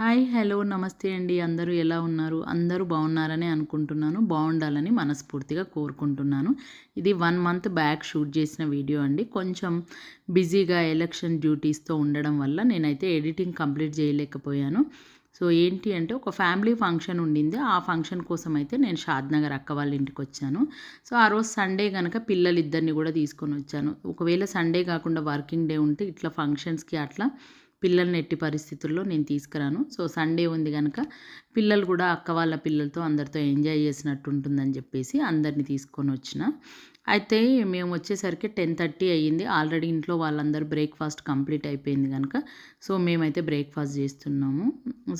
Hi hello నమస్తే అండి. అందరూ ఎలా ఉన్నారు? అందరూ బాగున్నారని అనుకుంటున్నాను. బాగుండాలని మనస్ఫూర్తిగా కోరుకుంటున్నాను. ఇది వన్ మంత్ బ్యాక్ షూట్ చేసిన వీడియో అండి. కొంచెం బిజీగా ఎలక్షన్ డ్యూటీస్తో ఉండడం వల్ల నేనైతే ఎడిటింగ్ కంప్లీట్ చేయలేకపోయాను. సో ఏంటి అంటే ఒక ఫ్యామిలీ ఫంక్షన్ ఉండింది. ఆ ఫంక్షన్ కోసం అయితే నేను షాద్నగర్ అక్క వాళ్ళ ఇంటికి వచ్చాను. సో ఆ రోజు సండే కనుక పిల్లలు ఇద్దరిని కూడా తీసుకొని వచ్చాను. ఒకవేళ సండే కాకుండా వర్కింగ్ డే ఉంటే ఇట్లా ఫంక్షన్స్కి అట్లా పిల్లల్ని ఎట్టి పరిస్థితుల్లో నేను తీసుకురాను. సో సండే ఉంది కనుక పిల్లలు కూడా అక్క వాళ్ళ పిల్లలతో అందరితో ఎంజాయ్ చేసినట్టు ఉంటుందని చెప్పేసి అందరిని తీసుకొని వచ్చిన. అయితే మేము వచ్చేసరికి టెన్ థర్టీ అయ్యింది. ఆల్రెడీ ఇంట్లో వాళ్ళందరూ బ్రేక్ఫాస్ట్ కంప్లీట్ అయిపోయింది కనుక సో మేమైతే బ్రేక్ఫాస్ట్ చేస్తున్నాము.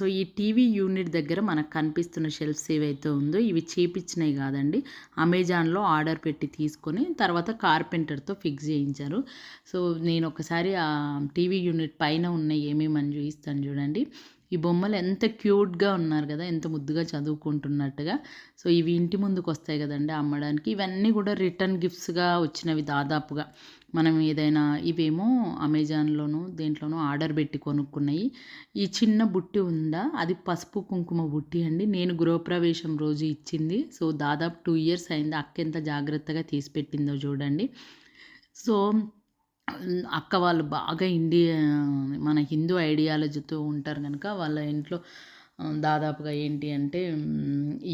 సో ఈ టీవీ యూనిట్ దగ్గర మనకు కనిపిస్తున్న షెల్ఫ్స్ ఏవైతే ఉందో ఇవి చేపించినవి కాదండి. అమెజాన్లో ఆర్డర్ పెట్టి తీసుకొని తర్వాత కార్పెంటర్తో ఫిక్స్ చేయించారు. సో నేను ఒకసారి ఆ టీవీ యూనిట్ పైన ఉన్న ఏమేమని చూపిస్తాను చూడండి. ఈ బొమ్మలు ఎంత క్యూట్గా ఉన్నారు కదా ఎంత ముద్దుగా చదువుకుంటున్నట్టుగా. సో ఇవి ఇంటి ముందుకు వస్తాయి కదండి అమ్మడానికి. ఇవన్నీ కూడా రిటర్న్ గిఫ్ట్స్గా వచ్చినవి దాదాపుగా. మనం ఏదైనా ఇవేమో అమెజాన్లోనూ దేంట్లోనూ ఆర్డర్ పెట్టి కొనుక్కున్నాయి. ఈ చిన్న బుట్టి ఉందా? అది పసుపు కుంకుమ బుట్టి అండి. నేను గృహప్రవేశం రోజు ఇచ్చింది. సో దాదాపు టూ ఇయర్స్ అయింది. అక్క ఎంత జాగ్రత్తగా తీసి పెట్టిందో చూడండి. సో అక్క వాళ్ళు బాగా ఇండియా మన హిందూ ఐడియాలజీతో ఉంటారు కనుక వాళ్ళ ఇంట్లో దాదాపుగా ఏంటి అంటే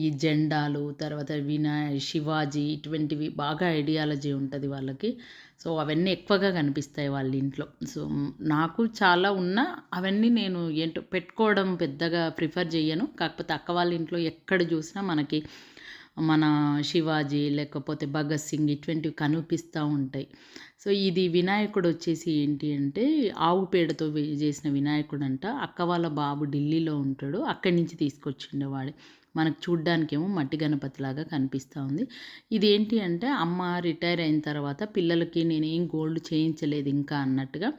ఈ జెండాలు తర్వాత వినాయ శివాజీ ఇటువంటివి బాగా ఐడియాలజీ ఉంటుంది వాళ్ళకి. సో అవన్నీ ఎక్కువగా కనిపిస్తాయి వాళ్ళ ఇంట్లో. సో నాకు చాలా ఉన్నా అవన్నీ నేను ఏంటో పెట్టుకోవడం పెద్దగా ప్రిఫర్ చేయను కాకపోతే అక్క వాళ్ళ ఇంట్లో ఎక్కడ చూసినా మనకి మన శివాజీ లేకపోతే భగత్ సింగ్ ఇటువంటివి కనిపిస్తూ ఉంటాయి. సో ఇది వినాయకుడు వచ్చేసి ఏంటి అంటే ఆవు పేడతో చేసిన వినాయకుడు అంట అక్క వాళ్ళ బాబు ఢిల్లీలో ఉంటాడు. అక్కడి నుంచి తీసుకొచ్చిండే వాడు మనకు చూడ్డానికేమో మట్టి గణపతిలాగా కనిపిస్తూ ఉంది. ఇది ఏంటి అంటే అమ్మ రిటైర్ అయిన తర్వాత పిల్లలకి నేనేం గోల్డ్ చేయించలేదు ఇంకా అన్నట్టుగా.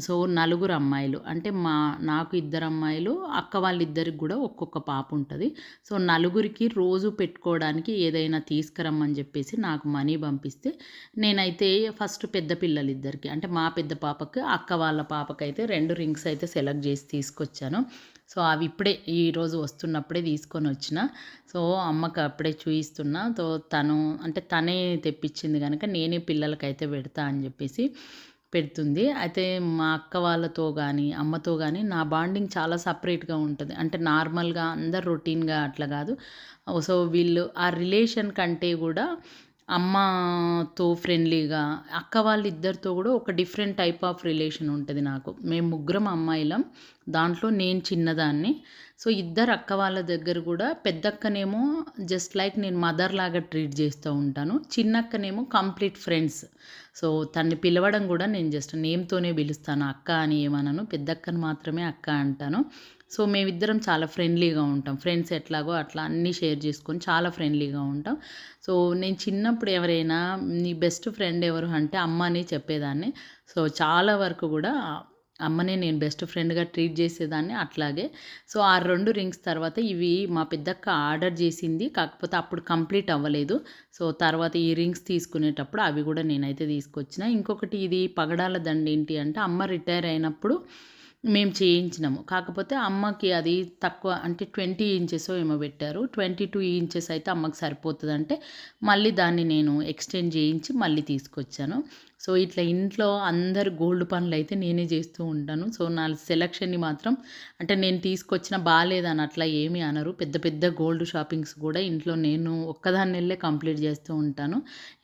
సో నలుగురు అమ్మాయిలు. అంటే మా నాకు ఇద్దరు అమ్మాయిలు అక్క వాళ్ళిద్దరికి కూడా ఒక్కొక్క పాప ఉంటుంది. సో నలుగురికి రోజు పెట్టుకోవడానికి ఏదైనా తీసుకురమ్మని చెప్పేసి నాకు మనీ పంపిస్తే నేనైతే ఫస్ట్ పెద్ద పిల్లలు ఇద్దరికి అంటే మా పెద్ద పాపకి అక్క వాళ్ళ పాపకైతే రెండు రింగ్స్ అయితే సెలెక్ట్ చేసి తీసుకొచ్చాను. సో అవి ఇప్పుడే ఈరోజు వస్తున్నప్పుడే తీసుకొని వచ్చిన. సో అమ్మకి అప్పుడే చూయిస్తున్నా. సో తను అంటే తనే తెప్పించింది కనుక నేనే పిల్లలకైతే పెడతా అని చెప్పేసి పెడుతుంది. అయితే మా అక్క వాళ్ళతో కానీ అమ్మతో కానీ నా బాండింగ్ చాలా సపరేట్గా ఉంటుంది. అంటే నార్మల్గా అందరు రొటీన్గా అట్లా కాదు. సో వీళ్ళు ఆ రిలేషన్ కంటే కూడా అమ్మతో ఫ్రెండ్లీగా అక్క వాళ్ళిద్దరితో కూడా ఒక డిఫరెంట్ టైప్ ఆఫ్ రిలేషన్ ఉంటుంది నాకు. మేము ముగ్గురం అమ్మాయిలం. దాంట్లో నేను చిన్నదాన్ని. సో ఇద్దరు అక్క వాళ్ళ దగ్గర కూడా పెద్దక్కనేమో జస్ట్ లైక్ నేను మదర్ లాగా ట్రీట్ చేస్తూ ఉంటాను. చిన్నక్కనేమో కంప్లీట్ ఫ్రెండ్స్. సో తన్ని పిలవడం కూడా నేను జస్ట్ నేమ్తోనే పిలుస్తాను. అక్క అని ఏమనను పెద్దక్కని మాత్రమే అక్క అంటాను. సో మేమిద్దరం చాలా ఫ్రెండ్లీగా ఉంటాం. ఫ్రెండ్స్ ఎట్లాగో అట్లా అన్నీ షేర్ చేసుకొని చాలా ఫ్రెండ్లీగా ఉంటాం. సో నేను చిన్నప్పుడు ఎవరైనా నీ బెస్ట్ ఫ్రెండ్ ఎవరు అంటే అమ్మ అని చెప్పేదాన్ని. సో చాలా వరకు కూడా అమ్మనే నేను బెస్ట్ ఫ్రెండ్గా ట్రీట్ చేసేదాన్ని అట్లాగే. సో ఆ రెండు రింగ్స్ తర్వాత ఇవి మా పెద్దక్క ఆర్డర్ చేసింది. కాకపోతే అప్పుడు కంప్లీట్ అవ్వలేదు. సో తర్వాత ఈ రింగ్స్ తీసుకునేటప్పుడు అవి కూడా నేనైతే తీసుకొచ్చిన. ఇంకొకటి ఇది పగడాల దండ ఏంటి అంటే అమ్మ రిటైర్ అయినప్పుడు మేము చేయించినాము. కాకపోతే అమ్మకి అది తక్కువ అంటే ట్వంటీ ఇంచెస్ ఏమో పెట్టారు. ట్వంటీ టూ ఇంచెస్ అయితే అమ్మకి సరిపోతుంది అంటే మళ్ళీ దాన్ని నేను ఎక్స్టెండ్ చేయించి మళ్ళీ తీసుకొచ్చాను. సో ఇట్లా ఇంట్లో అందరు గోల్డ్ పనులు అయితే నేనే చేస్తూ ఉంటాను. సో నా సెలక్షన్ని మాత్రం అంటే నేను తీసుకొచ్చిన బాగాలేదని అట్లా ఏమీ అనరు. పెద్ద పెద్ద గోల్డ్ షాపింగ్స్ కూడా ఇంట్లో నేను ఒక్కదాన్ని వెళ్ళే కంప్లీట్ చేస్తూ ఉంటాను.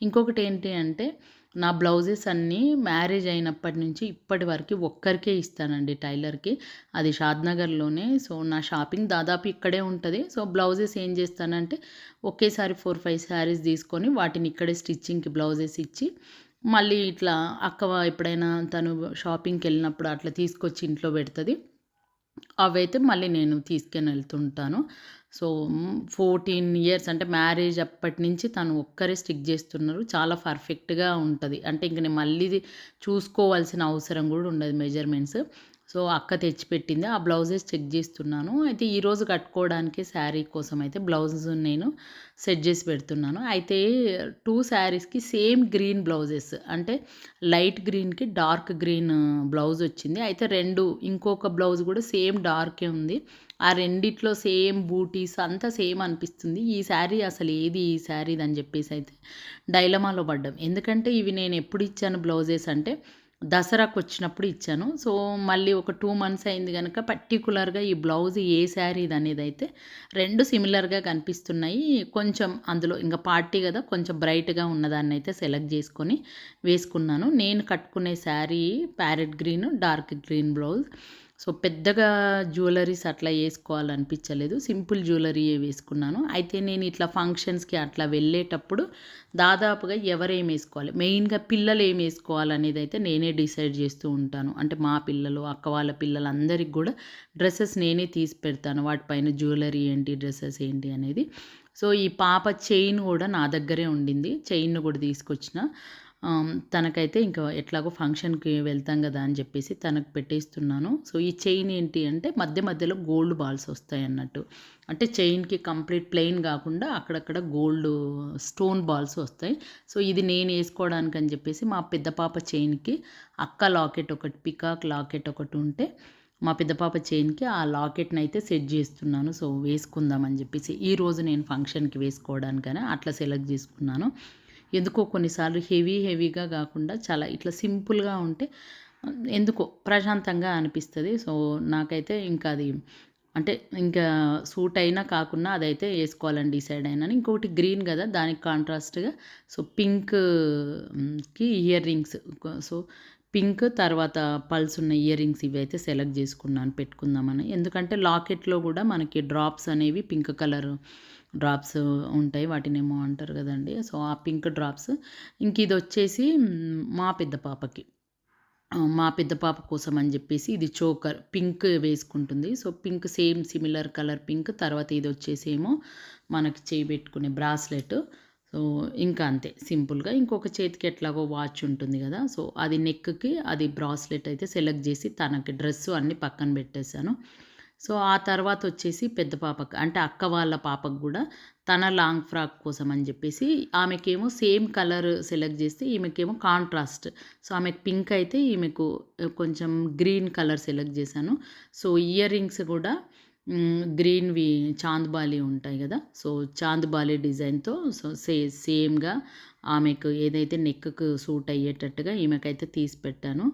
ఇంకొకటి ఏంటి అంటే నా బ్లౌజెస్ అన్నీ మ్యారేజ్ అయినప్పటి నుంచి ఇప్పటి వరకు ఒక్కరికే ఇస్తానండి టైలర్కి. అది షాద్నగర్లోనే. సో నా షాపింగ్ దాదాపు ఇక్కడే ఉంటుంది. సో బ్లౌజెస్ ఏం చేస్తానంటే ఒకేసారి ఫోర్ ఫైవ్ శారీస్ తీసుకొని వాటిని ఇక్కడే స్టిచ్చింగ్కి బ్లౌజెస్ ఇచ్చి మళ్ళీ ఇట్లా అక్క ఎప్పుడైనా తను షాపింగ్కి వెళ్ళినప్పుడు అట్లా తీసుకొచ్చి ఇంట్లో పెడుతుంది. అవైతే మళ్ళీ నేను తీసుకొని వెళ్తుంటాను. సో ఫోర్టీన్ ఇయర్స్ అంటే మ్యారేజ్ అప్పటి నుంచి తను ఒక్కరే స్టిక్ చేస్తున్నారు. చాలా పర్ఫెక్ట్గా ఉంటుంది. అంటే ఇంక నేను మళ్ళీ చూసుకోవాల్సిన అవసరం కూడా ఉండదు మెజర్మెంట్స్. సో అక్క తెచ్చిపెట్టింది. ఆ బ్లౌజెస్ చెక్ చేస్తున్నాను. అయితే ఈరోజు కట్టుకోవడానికి శారీ కోసం అయితే బ్లౌజెస్ నేను సెట్ చేసి పెడుతున్నాను. అయితే టూ శారీస్కి సేమ్ గ్రీన్ బ్లౌజెస్. అంటే లైట్ గ్రీన్కి డార్క్ గ్రీన్ బ్లౌజ్ వచ్చింది. అయితే రెండు ఇంకొక బ్లౌజ్ కూడా సేమ్ డార్కే ఉంది. ఆ రెండిట్లో సేమ్ బూటీస్ అంతా సేమ్ అనిపిస్తుంది. ఈ శారీ అసలు ఏది ఈ శారీ అని చెప్పేసి అయితే డైలమాలో పడ్డాం. ఎందుకంటే ఇవి నేను ఎప్పుడు ఇచ్చాను బ్లౌజెస్ అంటే దసరాకు వచ్చినప్పుడు ఇచ్చాను. సో మళ్ళీ ఒక టూ మంత్స్ అయింది కనుక పర్టికులర్గా ఈ బ్లౌజ్ ఏ శారీ అనేది అయితే రెండు సిమిలర్గా కనిపిస్తున్నాయి. కొంచెం అందులో ఇంకా పార్టీ కదా కొంచెం బ్రైట్గా ఉన్నదాన్ని అయితే సెలెక్ట్ చేసుకొని వేసుకున్నాను. నేను కట్టుకునే sari parrot green dark green blouse. So పెద్దగా జ్యువెలరీస్ అట్లా వేసుకోవాలనిపించలేదు సింపుల్ జ్యువెలరీ వేసుకున్నాను. అయితే నేను ఇట్లా ఫంక్షన్స్కి అట్లా వెళ్ళేటప్పుడు దాదాపుగా ఎవరేం వేసుకోవాలి? మెయిన్గా పిల్లలు ఏం వేసుకోవాలనేది అయితే నేనే డిసైడ్ చేస్తూ ఉంటాను. అంటే మా పిల్లలు అక్క వాళ్ళ పిల్లలందరికీ కూడా డ్రెస్సెస్ నేనే తీసి పెడతాను. వాటిపైన జ్యువెలరీ ఏంటి డ్రెస్సెస్ ఏంటి అనేది. సో ఈ పాప చైన్ కూడా నా దగ్గరే ఉండింది. చైన్ కూడా తీసుకొచ్చిన. తనకైతే ఇంకా ఎట్లాగో ఫంక్షన్కి వెళ్తాం కదా అని చెప్పేసి తనకు పెట్టేస్తున్నాను. సో ఈ చైన్ ఏంటి అంటే మధ్య మధ్యలో గోల్డ్ బాల్స్ వస్తాయి అన్నట్టు. అంటే చైన్కి కంప్లీట్ ప్లెయిన్ కాకుండా అక్కడక్కడ గోల్డ్ స్టోన్ బాల్స్ వస్తాయి. సో ఇది నేను వేసుకోవడానికి అని చెప్పేసి మా పెద్ద పాప చైన్కి అక్క లాకెట్ ఒకటి పికాక్ లాకెట్ ఒకటి ఉంటే మా పెద్ద పాప చైన్కి ఆ లాకెట్ని అయితే సెట్ చేస్తున్నాను. సో వేసుకుందామని చెప్పేసి ఈరోజు నేను ఫంక్షన్కి వేసుకోవడానికనే అట్లా సెలెక్ట్ చేసుకున్నాను. ఎందుకో కొన్నిసార్లు హెవీ హెవీగా కాకుండా చాలా ఇట్లా సింపుల్గా ఉంటే ఎందుకో ప్రశాంతంగా అనిపిస్తుంది. సో నాకైతే ఇంకా అది అంటే ఇంకా సూట్ అయినా కాకుండా అదైతే వేసుకోవాలని డిసైడ్ అయినాను. ఇంకొకటి గ్రీన్ కదా దానికి కాంట్రాస్ట్గా సో పింక్కి ఇయర్ రింగ్స్. సో పింక్ తర్వాత పల్స్ ఉన్న ఇయర్ రింగ్స్ ఇవి అయితే సెలెక్ట్ చేసుకున్నాను పెట్టుకుందామని. ఎందుకంటే లాకెట్లో కూడా మనకి డ్రాప్స్ అనేవి పింక్ కలర్ డ్రాప్స్ ఉంటాయి వాటిని ఏమో అంటారు కదండి. సో ఆ పింక్ డ్రాప్స్. ఇంక ఇది వచ్చేసి మా పెద్ద పాపకి. మా పెద్ద పాప కోసం అని చెప్పేసి ఇది చోకర్ పింక్ వేసుకుంటుంది. So pink same similar colour pink. తర్వాత ఇది వచ్చేసి ఏమో మనకి చేయి పెట్టుకునే బ్రాస్లెట్. సో ఇంకా అంతే సింపుల్గా. ఇంకొక చేతికి ఎట్లాగో వాచ్ ఉంటుంది కదా. సో అది నెక్కి అది బ్రాస్లెట్ అయితే సెలెక్ట్ చేసి తనకి డ్రెస్సు అన్నీ పక్కన పెట్టేశాను. సో ఆ తర్వాత వచ్చేసి పెద్ద పాపకు అంటే అక్క వాళ్ళ పాపకు కూడా తన లాంగ్ ఫ్రాక్ కోసం అని చెప్పేసి ఆమెకేమో సేమ్ కలర్ సెలెక్ట్ చేస్తే ఈమెకేమో కాంట్రాస్ట్. సో ఆమెకు పింక్ అయితే ఈమెకు కొంచెం గ్రీన్ కలర్ సెలెక్ట్ చేశాను. సో ఇయర్ రింగ్స్ కూడా గ్రీన్వి చాంద్బాలి ఉంటాయి కదా సో చాంద్బాలి డిజైన్తో సో సే సేమ్గా ఆమెకు ఏదైతే నెక్కు సూట్ అయ్యేటట్టుగా ఈమెకైతే తీసి పెట్టాను.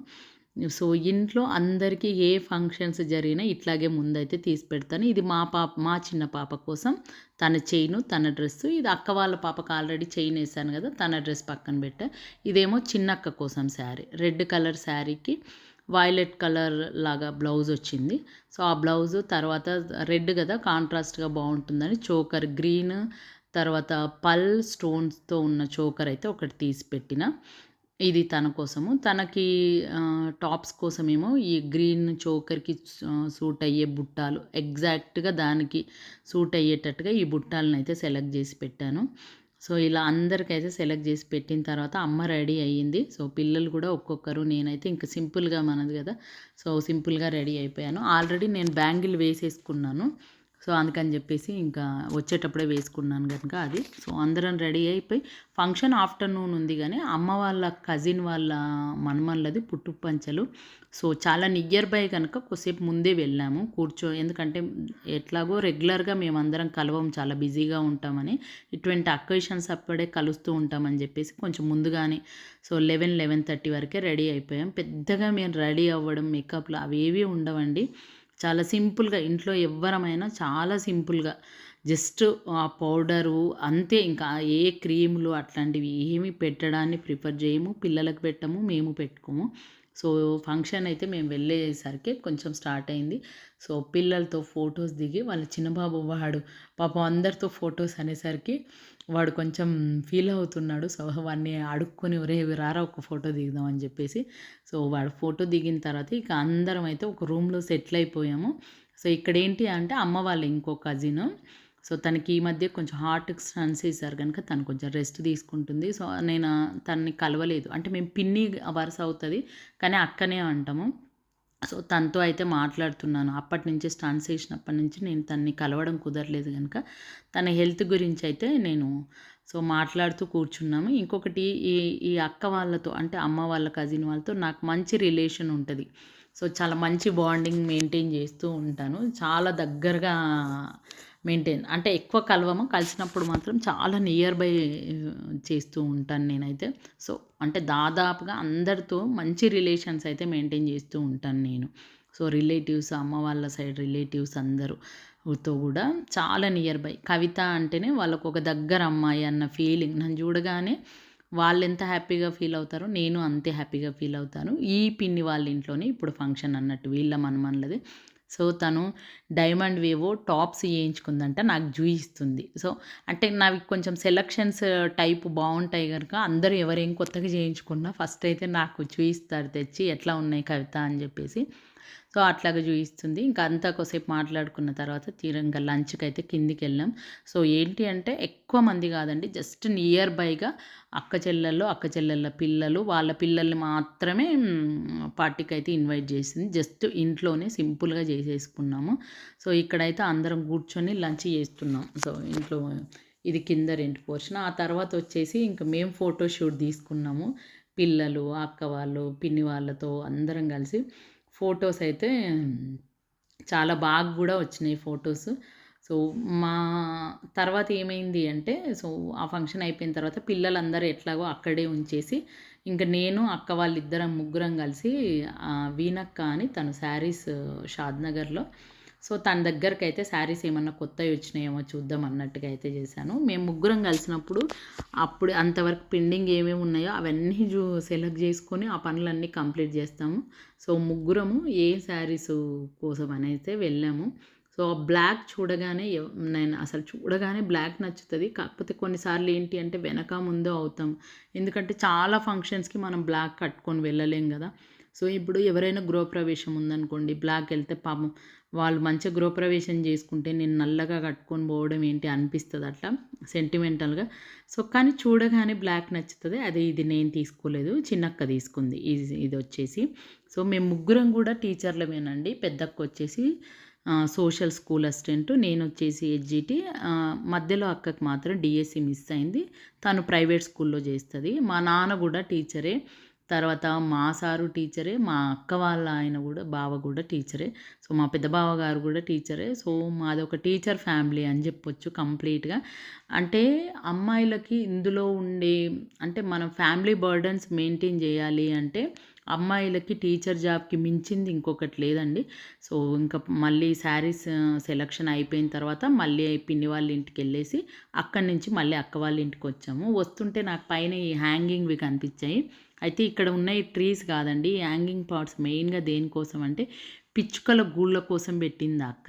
సో ఇంట్లో అందరికీ ఏ ఫంక్షన్స్ జరిగినా ఇట్లాగే ముందైతే తీసి పెడతాను. ఇది మా పాప మా చిన్న పాప కోసం. తన చైన్ తన డ్రెస్సు. ఇది అక్క వాళ్ళ పాపకు ఆల్రెడీ చైన్ వేసాను కదా తన డ్రెస్ పక్కన పెట్టా. ఇదేమో చిన్నక్క కోసం శారీ. రెడ్ కలర్ శారీకి వైలెట్ కలర్ లాగా బ్లౌజ్ వచ్చింది. సో ఆ బ్లౌజ్ తర్వాత రెడ్ కదా కాంట్రాస్ట్గా బాగుంటుందని చోకర్ గ్రీన్ తర్వాత పల్ స్టోన్స్తో ఉన్న చోకర్ అయితే ఒకటి తీసి పెట్టిన. ఇది తన కోసము. తనకి టాప్స్ కోసమేమో ఈ గ్రీన్ చోకర్కి సూట్ అయ్యే బుట్టాలు ఎగ్జాక్ట్గా దానికి సూట్ అయ్యేటట్టుగా ఈ బుట్టాలను అయితే సెలెక్ట్ చేసి పెట్టాను. సో ఇలా అందరికైతే సెలెక్ట్ చేసి పెట్టిన తర్వాత అమ్మ రెడీ అయ్యింది. సో పిల్లలు కూడా ఒక్కొక్కరు నేనైతే ఇంకా సింపుల్గా మనది కదా. సో సింపుల్గా రెడీ అయిపోయాను. ఆల్రెడీ నేను బ్యాంగిల్ వేసేసుకున్నాను. సో అందుకని చెప్పేసి ఇంకా వచ్చేటప్పుడే వేసుకున్నాను కనుక అది. సో అందరం రెడీ అయిపోయి ఫంక్షన్ ఆఫ్టర్నూన్ ఉంది కానీ అమ్మ వాళ్ళ కజిన్ వాళ్ళ మనమల్లది పుట్టు పంచలు సో చాలా నియర్ బై కనుక కొద్దిసేపు ముందే వెళ్ళాము కూర్చో ఎందుకంటే ఎట్లాగో రెగ్యులర్గా మేమందరం కలవం చాలా బిజీగా ఉంటామని. ఇటువంటి అకేషన్స్ అప్పుడే కలుస్తూ ఉంటామని చెప్పేసి కొంచెం ముందుగానే సో లెవెన్ లెవెన్ థర్టీ వరకే రెడీ అయిపోయాం. పెద్దగా మేము రెడీ అవ్వడం మేకప్లు అవేవి ఉండవండి. చాలా సింపుల్గా ఇంట్లో ఎవ్వరమైనా చాలా సింపుల్గా. జస్ట్ ఆ పౌడరు అంతే ఇంకా ఏ క్రీములు అట్లాంటివి ఏమి పెట్టడాన్ని ప్రిఫర్ చేయము పిల్లలకు పెట్టము మేము పెట్టుకోము. సో ఫంక్షన్ అయితే మేము వెళ్ళేసరికి కొంచెం స్టార్ట్ అయింది. సో పిల్లలతో ఫొటోస్ దిగి వాళ్ళ చిన్నబాబు వాడు పాపం అందరితో ఫొటోస్ అనేసరికి వాడు కొంచెం ఫీల్ అవుతున్నాడు. సో వాడిని అడుక్కొని ఒరే రారా ఒక ఫోటో దిగుదాం అని చెప్పేసి సో వాడు ఫోటో దిగిన తర్వాత ఇక అందరం అయితే ఒక రూమ్లో సెటిల్ అయిపోయాము. సో ఇక్కడ ఏంటి అంటే అమ్మ వాళ్ళ ఇంకో కజిన్. సో తనకి ఈ మధ్య కొంచెం హార్ట్కి స్టన్స్ వేశారు కనుక తను కొంచెం రెస్ట్ తీసుకుంటుంది. సో నేను తనని కలవలేదు. అంటే మేము పిన్ని వరుస అవుతుంది కానీ అక్కనే అంటాము సో తనతో అయితే మాట్లాడుతున్నాను. అప్పటి నుంచి స్టాన్స్ చేసినప్పటి నుంచి నేను తన్ని కలవడం కుదరలేదు కనుక తన హెల్త్ గురించి అయితే నేను సో మాట్లాడుతూ కూర్చున్నాము. ఇంకొకటి ఈ ఈ అక్క వాళ్ళతో అంటే అమ్మ వాళ్ళ కజిన్ వాళ్ళతో నాకు మంచి రిలేషన్ ఉంటుంది. సో చాలా మంచి బాండింగ్ మెయింటైన్ చేస్తూ ఉంటాను. చాలా దగ్గరగా మెయింటైన్ అంటే ఎక్కువ కలవము. కలిసినప్పుడు మాత్రం చాలా నియర్ బై చేస్తూ ఉంటాను నేనైతే. సో అంటే దాదాపుగా అందరితో మంచి రిలేషన్స్ అయితే మెయింటైన్ చేస్తూ ఉంటాను నేను. సో రిలేటివ్స్ అమ్మ వాళ్ళ సైడ్ రిలేటివ్స్ అందరూ తో కూడా చాలా నియర్ బై. కవిత అంటేనే వాళ్ళకు ఒక దగ్గర అమ్మాయి అన్న ఫీలింగ్. నన్ను చూడగానే వాళ్ళు ఎంత హ్యాపీగా ఫీల్ అవుతారో నేను అంతే హ్యాపీగా ఫీల్ అవుతాను. ఈ పిన్ని వాళ్ళ ఇంట్లోనే ఇప్పుడు ఫంక్షన్ అన్నట్టు వీళ్ళ మనమన్నది. సో తను డైమండ్ వేవో టాప్స్ చేయించుకుందంట నాకు చూయిస్తుంది సో అంటే నావి కొంచెం సెలక్షన్స్ టైప్ బాగుంటాయి కనుక అందరూ ఎవరేం కొత్తగా చేయించుకున్నా ఫస్ట్ అయితే నాకు చూయిస్తారు తెచ్చి ఎట్లా ఉన్నాయి కవిత అని చెప్పేసి సో అట్లాగా చూపిస్తుంది ఇంకా అంతా కొసేపు మాట్లాడుకున్న తర్వాత తీరం ఇంకా లంచ్కి అయితే కిందికి వెళ్ళాం సో ఏంటి అంటే ఎక్కువ మంది కాదండి. జస్ట్ నియర్ బైగా అక్క చెల్లెళ్ళు అక్క చెల్లెళ్ళ పిల్లలు వాళ్ళ పిల్లల్ని మాత్రమే పార్టీకి అయితే ఇన్వైట్ చేసింది. జస్ట్ ఇంట్లోనే సింపుల్గా చేసేసుకున్నాము. సో ఇక్కడైతే అందరం కూర్చొని లంచ్ చేస్తున్నాం. సో ఇంట్లో ఇది కింద రెంట్ పోర్షన్. ఆ తర్వాత వచ్చేసి ఇంకా మేము ఫోటో షూట్ తీసుకున్నాము. పిల్లలు అక్క వాళ్ళు పిన్ని వాళ్ళతో అందరం కలిసి ఫొటోస్ అయితే చాలా బాగా కూడా వచ్చినాయి ఫొటోస్. సో మా తర్వాత ఏమైంది అంటే సో ఆ ఫంక్షన్ అయిపోయిన తర్వాత పిల్లలందరూ ఎట్లాగో అక్కడే ఉంచేసి ఇంకా నేను అక్క వాళ్ళిద్దరం ముగ్గురం కలిసి వీనక్క అని తను శారీస్ షాద్నగర్లో సో తన దగ్గరకు అయితే శారీస్ ఏమన్నా కొత్తవి వచ్చినాయేమో చూద్దాం అన్నట్టుగా అయితే చేశాను. మేము ముగ్గురం కలిసినప్పుడు అప్పుడు అంతవరకు పెండింగ్ ఏమేమి ఉన్నాయో అవన్నీ చూ సెలెక్ట్ చేసుకొని ఆ పనులన్నీ కంప్లీట్ చేస్తాము. సో ముగ్గురము ఏ శారీస్ కోసం అయితే వెళ్ళాము. సో బ్లాక్ చూడగానే నేను అసలు చూడగానే బ్లాక్ నచ్చుతుంది. కాకపోతే కొన్నిసార్లు ఏంటి అంటే వెనక ముందు అవుతాం. ఎందుకంటే చాలా ఫంక్షన్స్కి మనం బ్లాక్ కట్టుకొని వెళ్ళలేం కదా. సో ఇప్పుడు ఎవరైనా గృహప్రవేశం ఉందనుకోండి బ్లాక్ వెళ్తే పాపం వాళ్ళు మంచిగా గృహప్రవేశం చేసుకుంటే నేను నల్లగా కట్టుకొని పోవడం ఏంటి అనిపిస్తుంది అట్లా సెంటిమెంటల్గా సో కానీ చూడగానే బ్లాక్ నచ్చుతుంది అది ఇది నేను తీసుకోలేదు చిన్నక్క తీసుకుంది ఇది ఇది వచ్చేసి. సో మేము ముగ్గురం కూడా టీచర్లమేనండి పెద్దక్క వచ్చేసి సోషల్ స్కూల్ అసిస్టెంట్ నేను వచ్చేసి హెచ్జిటి మధ్యలో అక్కకి మాత్రం డిఎస్సి మిస్ అయింది. తను ప్రైవేట్ స్కూల్లో చేస్తుంది. మా నాన్న కూడా టీచరే తర్వాత మా సారు టీచరే మా అక్క వాళ్ళ ఆయన కూడా బావ కూడా టీచరే. సో మా పెద్ద బావ గారు కూడా టీచరే. సో మాది ఒక టీచర్ ఫ్యామిలీ అని చెప్పొచ్చు కంప్లీట్గా. అంటే అమ్మాయిలకి ఇందులో ఉండే అంటే మనం ఫ్యామిలీ బర్డన్స్ మెయింటైన్ చేయాలి అంటే అమ్మాయిలకి టీచర్ జాబ్కి మించింది ఇంకొకటి లేదండి. సో ఇంకా మళ్ళీ శారీస్ సెలక్షన్ అయిపోయిన తర్వాత మళ్ళీ పిన్ని వాళ్ళ ఇంటికి వెళ్ళేసి అక్కడి నుంచి మళ్ళీ అక్క వాళ్ళ ఇంటికి వచ్చాము. వస్తుంటే నాకు పైన ఈ హ్యాంగింగ్వి కనిపించాయి. అయితే ఇక్కడ ఉన్న ఈ ట్రీస్ కాదండి హ్యాంగింగ్ పార్ట్స్ మెయిన్గా దేనికోసం అంటే పిచ్చుకల గూళ్ళ కోసం పెట్టింది అక్క.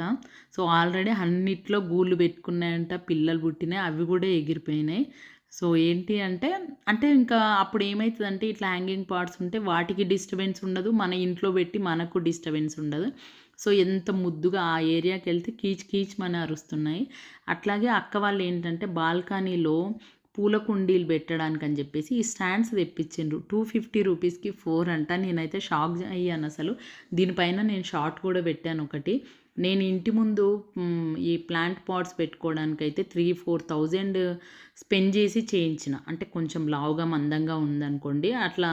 సో ఆల్రెడీ అన్నిట్లో గూళ్ళు పెట్టుకున్నాయంట పిల్లలు పుట్టినాయి అవి కూడా ఎగిరిపోయినాయి. సో ఏంటి అంటే అంటే ఇంకా అప్పుడు ఏమవుతుందంటే ఇట్లా హ్యాంగింగ్ పార్ట్స్ ఉంటే వాటికి డిస్టర్బెన్స్ ఉండదు. మన ఇంట్లో పెట్టి మనకు డిస్టర్బెన్స్ ఉండదు. సో ఎంత ముద్దుగా ఆ ఏరియాకి వెళ్తే కీచ్ కీచ్ మన అరుస్తున్నాయి. అట్లాగే అక్క వాళ్ళు ఏంటంటే బాల్కనీలో పూల కుండీలు పెట్టడానికి అని చెప్పేసి ఈ స్టాండ్స్ తెప్పించిండ్రు. టూ ఫిఫ్టీ రూపీస్కి ఫోర్ అంట. నేనైతే షాక్ అయ్యాను అసలు. దీనిపైన నేను షార్ట్ కూడా పెట్టాను ఒకటి. నేను ఇంటి ముందు ఈ ప్లాంట్ పాట్స్ పెట్టుకోవడానికైతే త్రీ ఫోర్ థౌజండ్ స్పెండ్ చేసి చేయించిన. అంటే కొంచెం లావుగా మందంగా ఉందనుకోండి. అట్లా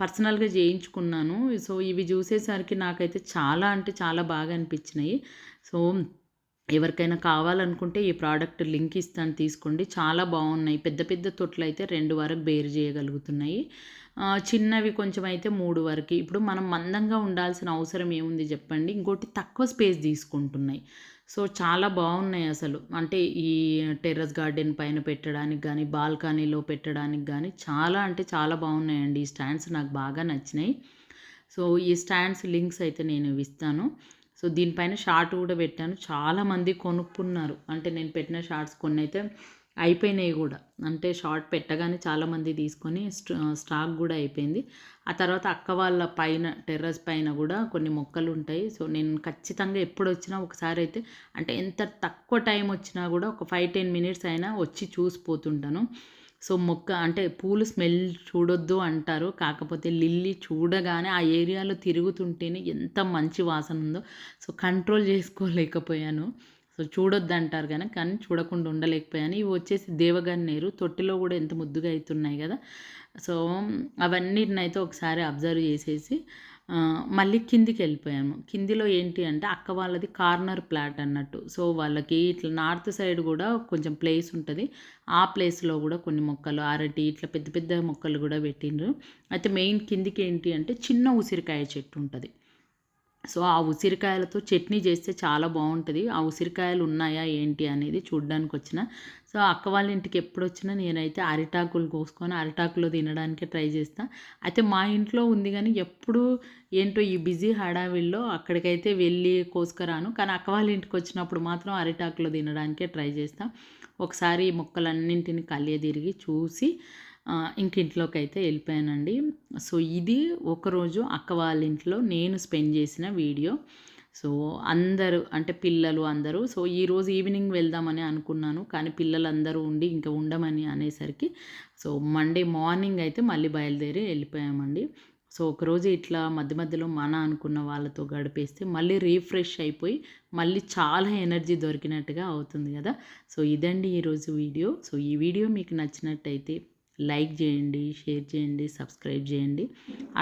పర్సనల్గా చేయించుకున్నాను. సో ఇవి చూసేసరికి నాకైతే చాలా అంటే చాలా బాగా అనిపించినాయి. సో ఎవరికైనా కావాలనుకుంటే ఈ ప్రోడక్ట్ లింక్ ఇస్తాను తీసుకోండి. చాలా బాగున్నాయి. పెద్ద పెద్ద తొట్లు అయితే రెండు వరకు బేరు చేయగలుగుతున్నాయి. చిన్నవి కొంచెం అయితే మూడు వరకు. ఇప్పుడు మనం మందంగా ఉండాల్సిన అవసరం ఏముంది చెప్పండి? ఇంకోటి తక్కువ స్పేస్ తీసుకుంటున్నాయి. సో చాలా బాగున్నాయి అసలు. అంటే ఈ టెర్రస్ గార్డెన్ పైన పెట్టడానికి కానీ బాల్కనీలో పెట్టడానికి కానీ చాలా అంటే చాలా బాగున్నాయండి. ఈ స్టాండ్స్ నాకు బాగా నచ్చినాయి. సో ఈ స్టాండ్స్ లింక్స్ అయితే నేను ఇస్తాను. సో దీనిపైన షార్ట్ కూడా పెట్టాను. చాలామంది కొనుక్కున్నారు. అంటే నేను పెట్టిన షార్ట్స్ కొన్ని అయితే అయిపోయినాయి కూడా. అంటే షార్ట్ పెట్టగానే చాలామంది తీసుకొని స్టాక్ కూడా అయిపోయింది. ఆ తర్వాత అక్క వాళ్ళ పైన టెర్రస్ పైన కూడా కొన్ని మొక్కలు ఉంటాయి. సో నేను ఖచ్చితంగా ఎప్పుడు వచ్చినా ఒకసారి అయితే అంటే ఎంత తక్కువ టైం వచ్చినా కూడా ఒక ఫైవ్ టెన్ మినిట్స్ అయినా వచ్చి చూసిపోతుంటాను. సో మొక్క అంటే పూలు స్మెల్ చూడొద్దు అంటారు. కాకపోతే లిల్లీ చూడగానే ఆ ఏరియాలో తిరుగుతుంటేనే ఎంత మంచి వాసన ఉందో. So control చేసుకోలేకపోయాను. సో చూడొద్దు అంటారు కానీ కానీ చూడకుండా ఉండలేకపోయాను. ఇవి వచ్చేసి దేవగన్నేరు తొట్టిలో కూడా ఎంత ముద్దుగా అవుతున్నాయి కదా. సో అవన్నీ అయితే ఒకసారి అబ్జర్వ్ చేసేసి మళ్ళీ కిందికి వెళ్ళిపోయాము కిందిలో ఏంటి అంటే అక్క వాళ్ళది కార్నర్ ప్లాట్ అన్నట్టు. సో వాళ్ళకి ఇట్లా నార్త్ సైడ్ కూడా కొంచెం ప్లేస్ ఉంటుంది. ఆ ప్లేస్లో కూడా కొన్ని మొక్కలు అరటి ఇట్లా పెద్ద పెద్ద మొక్కలు కూడా పెట్టిండ్రు. అయితే మెయిన్ కిందికి ఏంటి అంటే చిన్న ఉసిరికాయ చెట్టు ఉంటుంది. సో ఆ ఉసిరికాయలతో చట్నీ చేస్తే చాలా బాగుంటుంది. ఆ ఉసిరికాయలు ఉన్నాయా ఏంటి అనేది చూడడానికి వచ్చిన సో అక్క వాళ్ళ ఇంటికి ఎప్పుడు వచ్చినా నేనైతే అరిటాకులు కోసుకొని అరిటాకులో తినడానికి ట్రై చేస్తాను అయితే మా ఇంట్లో ఉంది కానీ ఎప్పుడు ఏంటో ఈ బిజీ హడావిల్లో అక్కడికైతే వెళ్ళి కోసుకురాను. కానీ అక్క వాళ్ళ ఇంటికి వచ్చినప్పుడు మాత్రం అరిటాకులో తినడానికే ట్రై చేస్తాను ఒకసారి మొక్కలన్నింటిని కలియ తిరిగి చూసి ఇంక ఇంట్లోకి అయితే వెళ్ళిపోయానండి. సో ఇది ఒకరోజు అక్క వాళ్ళ ఇంట్లో నేను స్పెండ్ చేసిన వీడియో. సో అందరూ అంటే పిల్లలు అందరూ సో ఈరోజు ఈవినింగ్ వెళ్దామని అనుకున్నాను కానీ పిల్లలు అందరూ ఉండి ఇంకా ఉండమని అనేసరికి సో మండే మార్నింగ్ అయితే మళ్ళీ బయలుదేరి వెళ్ళిపోయామండి. సో ఒకరోజు ఇట్లా మధ్య మధ్యలో మన అనుకున్న వాళ్ళతో గడిపేస్తే మళ్ళీ రీఫ్రెష్ అయిపోయి మళ్ళీ చాలా ఎనర్జీ దొరికినట్టుగా అవుతుంది కదా. సో ఇదండి ఈరోజు వీడియో. సో ఈ వీడియో మీకు నచ్చినట్టయితే లైక్ చేయండి షేర్ చేయండి సబ్స్క్రైబ్ చేయండి.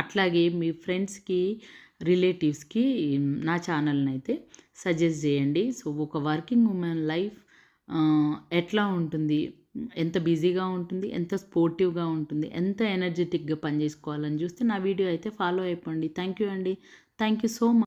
అట్లాగే మీ ఫ్రెండ్స్కి రిలేటివ్స్కి నా ఛానల్ని అయితే సజెస్ట్ చేయండి. సో ఒక వర్కింగ్ ఉమెన్ లైఫ్ ఎట్లా ఉంటుంది? ఎంత బిజీగా ఉంటుంది? ఎంత స్పోర్టివ్గా ఉంటుంది? ఎంత ఎనర్జెటిక్గా పనిచేసుకోవాలని చూస్తే నా వీడియో అయితే ఫాలో అయిపోండి. థ్యాంక్ యూ అండి. Thank you so much